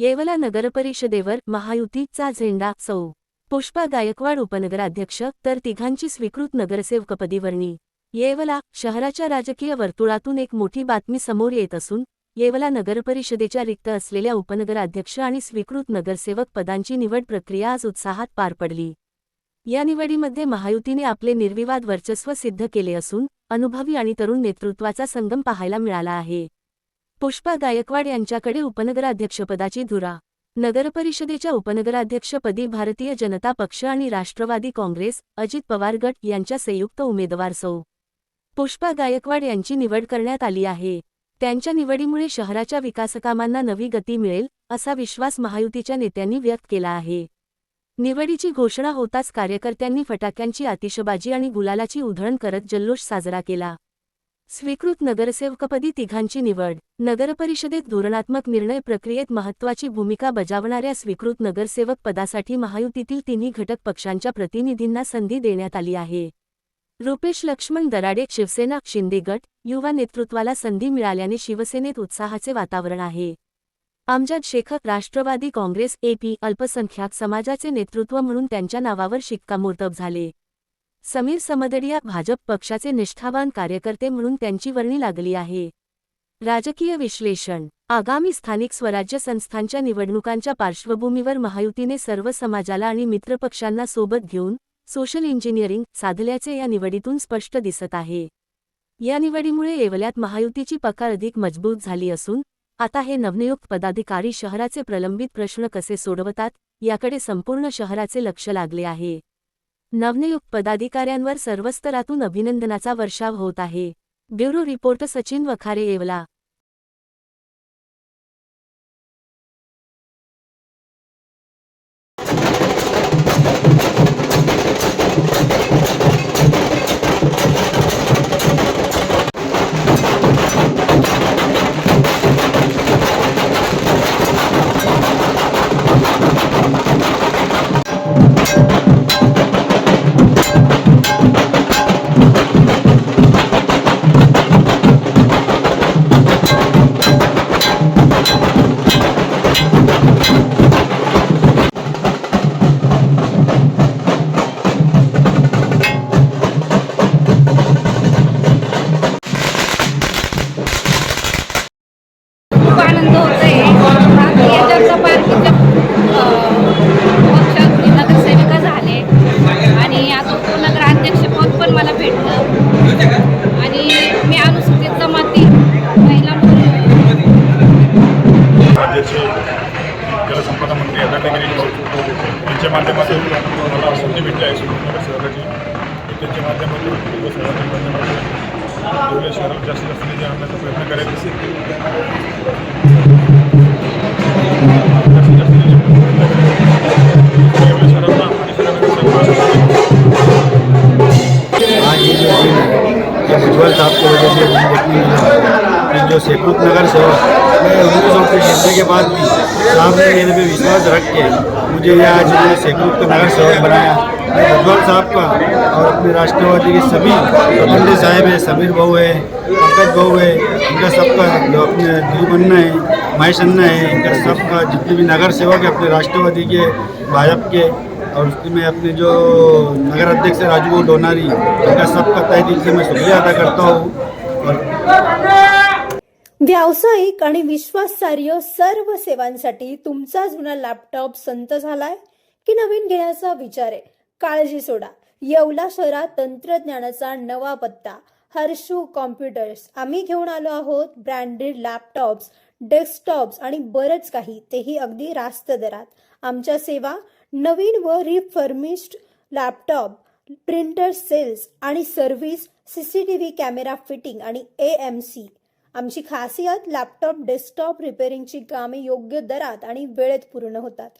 येवला नगरपरिषदेवर महायुतीचा झेंडा सौ. पुष्पा गायकवाड उपनगराध्यक्ष तर तिघांची स्वीकृत नगरसेवकपदीवर्णी येवला शहराच्या राजकीय वर्तुळातून एक मोठी बातमी समोर येत असून येवला नगरपरिषदेच्या रिक्त असलेल्या उपनगराध्यक्ष आणि स्वीकृत नगरसेवक पदांची निवड प्रक्रिया आज उत्साहात पार पडली. या निवडीमध्ये महायुतीने आपले निर्विवाद वर्चस्व सिद्ध केले असून अनुभवी आणि तरुण नेतृत्वाचा संगम पाहायला मिळाला आहे. पुष्पा गायकवाड यांच्याकडे उपनगराध्यक्षपदाची धुरा. नगरपरिषदेच्या उपनगराध्यक्षपदी भारतीय जनता पक्ष आणि राष्ट्रवादी काँग्रेस अजित पवार गट यांच्या संयुक्त उमेदवार सौ. पुष्पा गायकवाड यांची निवड करण्यात आली आहे. त्यांच्या निवडीमुळे शहराच्या विकासकामांना नवी गती मिळेल असा विश्वास महायुतीच्या नेत्यांनी व्यक्त केला आहे. निवडीची घोषणा होताच कार्यकर्त्यांनी फटाक्यांची आतिषबाजी आणि गुलालाची उधळण करत जल्लोष साजरा केला. स्वीकृत नगरसेवकपदी तिघांची निवड. नगरपरिषदेत धोरणात्मक निर्णय प्रक्रियेत महत्त्वाची भूमिका बजावणाऱ्या स्वीकृत नगरसेवक पदासाठी महायुतीतील तिन्ही घटक पक्षांच्या प्रतिनिधींना संधी देण्यात आली आहे. रुपेश लक्ष्मण दराडे शिवसेना शिंदे गट युवा नेतृत्वाला संधी मिळाल्याने शिवसेनेत उत्साहाचे वातावरण आहे. आमजाद शेख राष्ट्रवादी काँग्रेस एपी अल्पसंख्याक समाजाचे नेतृत्व म्हणून त्यांच्या नावावर शिक्कामोर्तब झाले. समीर समदडिया भाजप पक्षाचे निष्ठावान कार्यकर्ते म्हणून त्यांची वर्णी लागली आहे. राजकीय विश्लेषण. आगामी स्थानिक स्वराज्य संस्थांच्या निवडणुकांच्या पार्श्वभूमीवर महायुतीने सर्व समाजाला आणि मित्रपक्षांना सोबत घेऊन सोशल इंजिनिअरिंग साधल्याचे या निवडीतून स्पष्ट दिसत आहे. या निवडीमुळे येवल्यात महायुतीची पकार अधिक मजबूत झाली असून आता हे नवनियुक्त पदाधिकारी शहराचे प्रलंबित प्रश्न कसे सोडवतात याकडे संपूर्ण शहराचे लक्ष लागले आहे. नवनियुक्त पदाधिकाऱ्यांवर सर्व स्तरातून अभिनंदनाचा वर्षाव होत आहे. Bureau report Sachin Wakhare Yeola. आणि मी अनुसूचित जमाती महिला राज्याचे जलसंपदा मंत्री यदागिरी यांच्या माध्यमातून मला संधी भेटली आहे. सुरेंद्र शहराची त्यांच्या माध्यमातून पूर्व शहराच्या माध्यमातून येवले शहरात जास्तीत जास्त निधी आणण्याचा प्रयत्न करेल जास्तीत जास्त भुजबल साहब की वजह से जो सेकुत नगर सेवक मैं उन्नीस सौ तिरानवे के बाद भी साहब ने मेरे पे विश्वास रख। के मुझे ये आज मुझे सेकुत नगर सेवक बनाया। मैं भुजबल साहब का और अपने राष्ट्रवादी के सभी पंडित साहब हैं, समीर भाऊ है, पंकज भाऊ है, इनका सबका जो अपने दिलीप अन्ना है, महेश अन्ना है, इनका सबका जितने भी नगर सेवक है, अपने राष्ट्रवादी के, भाजपा के और उसमें अपने जो नगर अध्यक्ष है राजू डोनारी उनका सबका तय दिल से मैं शुक्रिया अदा करता हूँ। और व्यावसायिक आणि विश्वासार्ह सर्व सेवांसाठी तुमचा जुना लॅपटॉप संत झालाय की नवीन घेण्याचा विचार आहे? काळजी सोडा. येवला शहरात तंत्रज्ञानाचा नवा पत्ता हर्षू कॉम्प्युटर्स. आम्ही घेऊन आलो आहोत ब्रँडेड लॅपटॉप्स डेस्कटॉप्स आणि बरंच काही. तेही अगदी रास्त दरात. आमच्या सेवा नवीन व रिफर्मिश्ड लॅपटॉप प्रिंटर सेल्स आणि service C C T V camera fitting आणि ए एम सी आमची खासियत लॅपटॉप डेस्कटॉप रिपेअरिंगची कामे योग्य दरात आणि वेळेत पूर्ण होतात.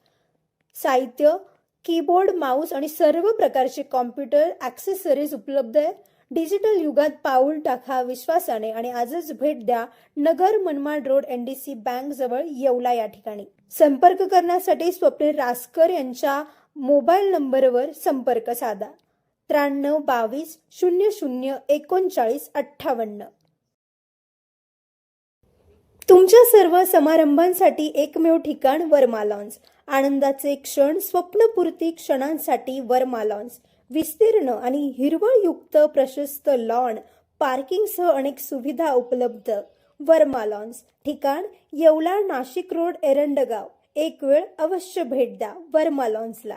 साहित्य कीबोर्ड माऊस आणि सर्व प्रकारचे कॉम्प्युटर ॲक्सेसरीज उपलब्ध आहे. डिजिटल युगात पाऊल टाका विश्वासाने आणि आजच भेट द्या Nagar Manmad road N D C bank जवळ येवला या ठिकाणी. संपर्क करण्यासाठी स्वप्नील रासकर यांच्या मोबाईल नंबरवर संपर्क साधा. त्र्याण्णव बावीस शून्य शून्य एकोणचाळीस अठ्ठावन्न. तुमच्या सर्व समारंभांसाठी एकमेव ठिकाण वर्मा लॉन्स. आनंदाचे क्षण स्वप्नपूर्ती क्षणांसाठी वर्मा लॉन्स. विस्तीर्ण आणि हिरवळयुक्त प्रशस्त लॉन पार्किंगसह अनेक सुविधा उपलब्ध. वर्मा लॉन्स ठिकाण येवला नाशिक रोड एरंडगाव. एक वेळ अवश्य भेट द्या वर्मा लॉन्सला